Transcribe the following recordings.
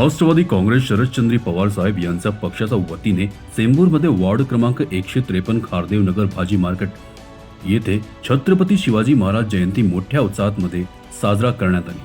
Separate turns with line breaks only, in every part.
राष्ट्रवादी काँग्रेस शरदचंद्री पवार साहेब यांचा पक्षाच्या वतीने चेंबूरमध्ये वॉर्ड क्रमांक एकशे त्रेपन्न खारदेव नगर भाजी मार्केट येथे छत्रपती शिवाजी महाराज जयंती मोठ्या उत्साहामध्ये साजरा करण्यात आली.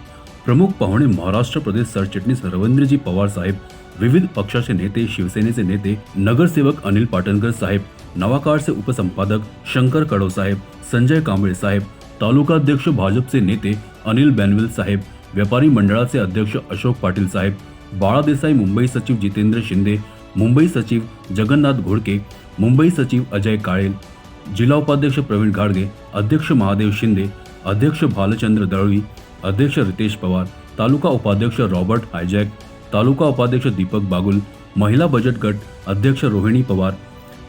प्रमुख पाहुणे महाराष्ट्र प्रदेश सरचिटणीस रवींद्रजी पवार साहेब विविध पक्षाचे नेते शिवसेनेचे नेते नगरसेवक अनिल पाटणकर साहेब नवाकाळचे उपसंपादक शंकर कडव साहेब संजय कांबळे साहेब तालुकाध्यक्ष भाजपचे नेते अनिल बॅनवेल साहेब व्यापारी मंडळाचे अध्यक्ष अशोक पाटील साहेब बाळा देसाई मुंबई सचिव जितेंद्र शिंदे, मुंबई सचिव जगन्नाथ घोडके, मुंबई सचिव अजय काळेल जिल्हा उपाध्यक्ष प्रवीण घाडगे अध्यक्ष महादेव शिंदे, अध्यक्ष भालचंद्र दळवी अध्यक्ष रितेश पवार, तालुका उपाध्यक्ष रॉबर्ट हायजॅक, तालुका उपाध्यक्ष दीपक बागुल, महिला बचत गट अध्यक्ष रोहिणी पवार,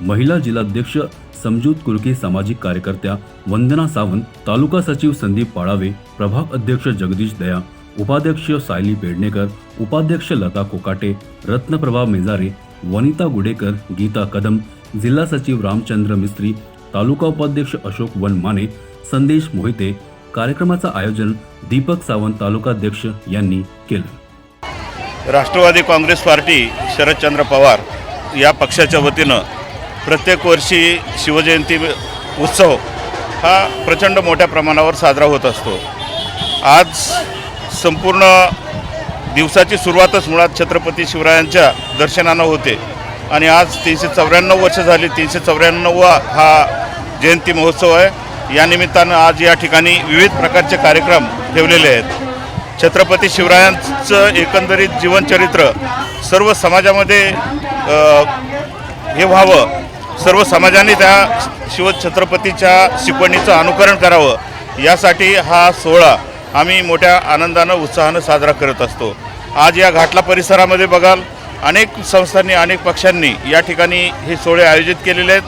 महिला जिल्हाध्यक्ष समजूत कुर्के सामाजिक कार्यकर्त्या वंदना सावंत, तालुका सचिव संदीप पाळावे प्रभाग अध्यक्ष जगदीश दया उपाध्यक्ष सायली पेडणेकर उपाध्यक्ष लता कोकाटे रत्नप्रभा मेजारे वनिता गुडेकर गीता कदम जिल्हा सचिव रामचंद्र मिस्त्री तालुका उपाध्यक्ष अशोक वन माने संदेश मोहिते कार्यक्रमाचं आयोजन दीपक सावंत तालुकाध्यक्ष यांनी केलं.
राष्ट्रवादी काँग्रेस पार्टी शरदचंद्र पवार या पक्षाच्या वतीनं प्रत्येक वर्षी शिवजयंती उत्सव हा प्रचंड मोठ्या प्रमाणावर साजरा होत असतो. आज संपूर्ण दिवसाची सुरुवातच मुळात छत्रपती शिवरायांच्या दर्शनानं होते. आणि आज तीनशे चौऱ्याण्णव वर्ष झाली तीनशे चौऱ्याण्णववा हा जयंती महोत्सव आहे. या निमित्तानं आज या ठिकाणी विविध प्रकारचे कार्यक्रम ठेवलेले आहेत. छत्रपती शिवरायांचं एकंदरीत जीवनचरित्र सर्व समाजामध्ये हे व्हावं. सर्व समाजाने त्या शिवछत्रपतीच्या शिकवणीचं अनुकरण करावं. यासाठी हा सोहळा आम्ही मोठ्या आनंदानं उत्साहानं साजरा करत असतो. आज या घाटला परिसरामध्ये बघाल अनेक संस्थांनी अनेक पक्षांनी या ठिकाणी हे सोहळे आयोजित केलेले आहेत.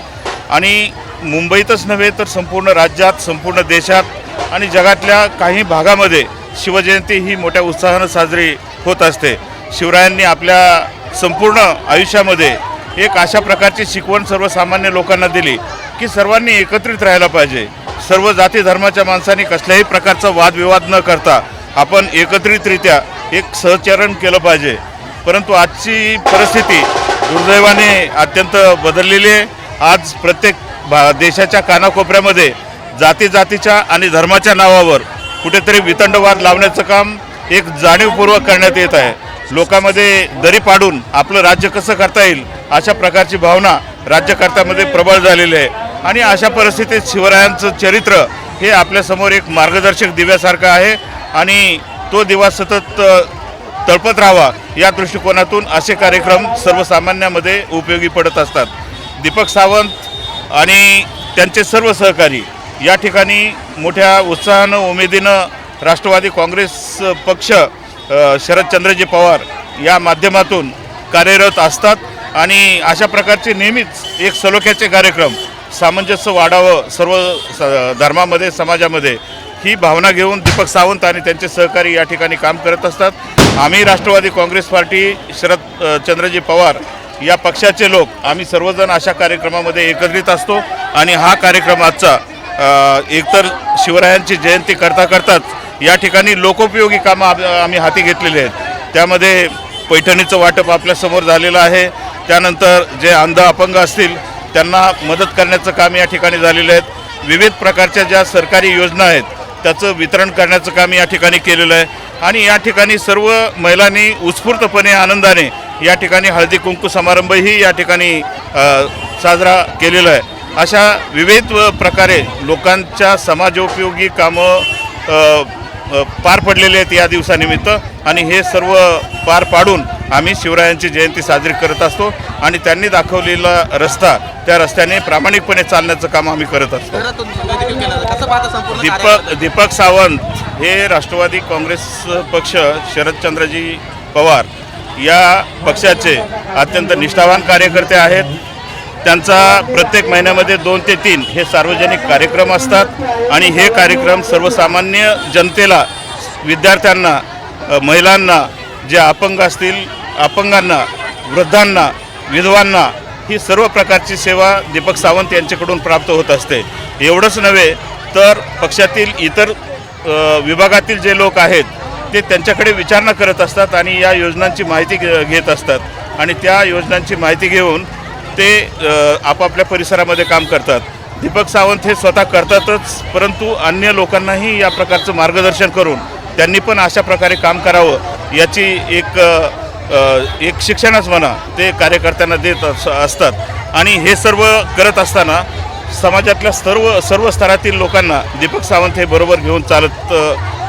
आणि मुंबईतच नव्हे तर संपूर्ण राज्यात संपूर्ण देशात आणि जगातल्या काही भागामध्ये शिवजयंती ही मोठ्या उत्साहानं साजरी होत असते. शिवरायांनी आपल्या संपूर्ण आयुष्यामध्ये एक अशा प्रकारची शिकवण सर्वसामान्य लोकांना दिली की सर्वांनी एकत्रित राहायला पाहिजे. सर्व जाती धर्माच्या माणसांनी कसल्याही प्रकारचा वादविवाद न करता आपण एकत्रितरित्या एक सहचरण केलं पाहिजे. परंतु आजची परिस्थिती दुर्दैवाने अत्यंत बदललेली आहे. आज प्रत्येक भा देशाच्या कानाकोपऱ्यामध्ये जाती जातीच्या आणि धर्माच्या नावावर कुठेतरी वितंडवाद लावण्याचं काम एक जाणीवपूर्वक करण्यात येत आहे. लोकांमध्ये दरी पाडून आपलं राज्य कसं करता येईल अशा प्रकारची भावना राज्यकर्त्यामध्ये प्रबळ झालेली आहे. आणि अशा परिस्थितीत शिवरायांचं चरित्र हे आपल्यासमोर एक मार्गदर्शक दिव्यासारखं आहे. आणि तो दिवा सतत तळपत राहावा या दृष्टिकोनातून असे कार्यक्रम सर्वसामान्यामध्ये उपयोगी पडत असतात. दीपक सावंत आणि त्यांचे सर्व सहकारी या ठिकाणी मोठ्या उत्साहानं उमेदीनं राष्ट्रवादी काँग्रेस पक्ष शरदचंद्रजी पवार या माध्यमातून कार्यरत असतात. आणि अशा प्रकारचे नेहमीच एक सलोख्याचे कार्यक्रम सामंजस्य वाढावं सर्व स धर्मामध्ये समाजामध्ये ही भावना घेऊन दीपक सावंत आणि त्यांचे सहकारी या ठिकाणी काम करत असतात. आम्ही राष्ट्रवादी काँग्रेस पार्टी शरद चंद्रजी पवार या पक्षाचे लोक आम्ही सर्वजण अशा कार्यक्रमामध्ये एकत्रित असतो आणि हा कार्यक्रम आजचा एकतर शिवरायांची जयंती करता करताच या ठिकाणी लोकोपयोगी कामं आम- आम्ही हाती घेतलेली आहेत. त्यामध्ये पैठणीचं वाटप आपल्यासमोर झालेलं आहे. त्यानंतर जे अंध अपंग असतील त्यांना मदत करण्याचं काम या ठिकाणी झालेलं आहे. विविध प्रकारच्या ज्या सरकारी योजना आहेत त्याचं वितरण करण्याचं काम या ठिकाणी केलेलं आहे. आणि या ठिकाणी सर्व महिलांनी उत्स्फूर्तपणे आनंदाने या ठिकाणी हळदी कुंकू समारंभही या ठिकाणी साजरा केलेला आहे. अशा विविध प्रकारे लोकांच्या समाजोपयोगी कामं पार पडलेले आहेत या दिवसानिमित्त. आणि हे सर्व पार पाडून आम्ही शिवरायांची जयंती साजरी करत असतो आणि त्यांनी दाखवलेला रस्ता त्या रस्त्याने प्रामाणिकपणे चालण्याचं काम आम्ही करत असतो. दीपक? दीपक सावंत हे राष्ट्रवादी काँग्रेस पक्ष शरदचंद्रजी पवार या पक्षाचे अत्यंत निष्ठावान कार्यकर्ते आहेत. त्यांचा प्रत्येक महिन्यामध्ये दोन ते तीन हे सार्वजनिक कार्यक्रम असतात आणि हे कार्यक्रम सर्वसामान्य जनतेला विद्यार्थ्यांना महिलांना जे अपंग असतील अपंगांना वृद्धांना विधवांना ही सर्व प्रकारची सेवा दीपक सावंत यांच्याकडून प्राप्त होत असते. एवढंच नव्हे तर पक्षातील इतर विभागातील जे लोक आहेत ते त्यांच्याकडे विचारणा करत असतात आणि या योजनांची माहिती घेत असतात. आणि त्या योजनांची माहिती घेऊन ते आपापल्या परिसरामध्ये काम करतात. दीपक सावंत हे स्वतः करतातच परंतु अन्य लोकांनाही या प्रकारचं मार्गदर्शन करून त्यांनी पण अशा प्रकारे काम करावं याची एक एक शिक्षणच म्हणा ते कार्यकर्त्यांना देत असतात. आणि हे सर्व करत असताना समाजातल्या सर्व सर्व स्तरातील लोकांना दीपक सावंत हे बरोबर घेऊन चालत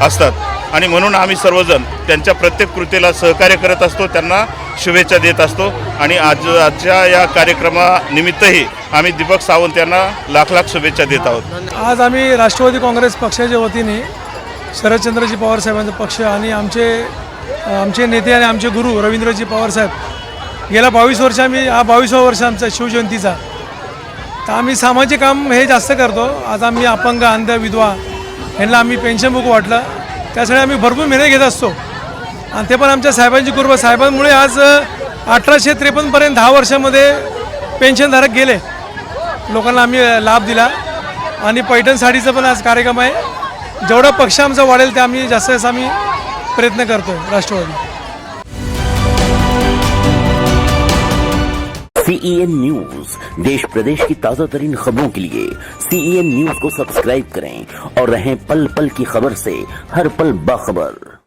असतात. आणि म्हणून आम्ही सर्वजण त्यांच्या प्रत्येक कृतीला सहकार्य करत असतो त्यांना शुभेच्छा देत असतो. आणि आज आजच्या या कार्यक्रमानिमित्तही आम्ही दीपक सावंत यांना लाख लाख शुभेच्छा देत आहोत.
आज आम्ही राष्ट्रवादी काँग्रेस पक्षाच्या वतीने शरदचंद्रजी पवार साहेबांचा पक्ष आणि आमचे आमचे नेते आणि आमचे गुरु रवींद्रजी पवार साहेब. गेल्या बावीस वर्ष आम्ही हा बावीसवा वर्ष आमचा शिवजयंतीचा. तर आम्ही सामाजिक काम हे जास्त करतो. आज आम्ही अपंग अंध विधवा यांना आम्ही पेन्शन बुक वाटलं. त्यासाठी आम्ही भरपूर मेहनत घेत असतो. आणि ते पण आमच्या साहेबांची कुर्ब साहेबांमुळे आज अठराशे त्रेपन्नपर्यंत दहा वर्षामध्ये पेन्शनधारक गेले. लोकांना आम्ही लाभ दिला. आणि पैठण साडीचं पण आज कार्यक्रम आहे. जेवढा पक्ष आमचा वाढेल ते आम्ही जास्त जास्त आम्ही प्रयत्न करते राष्ट्रवादी.
सीईएन न्यूज़ देश प्रदेश की ताज़ा तरीन खबरों के लिए सीईएन न्यूज़ को सब्सक्राइब करें और रहें पल पल की खबर से हर पल बाखबर।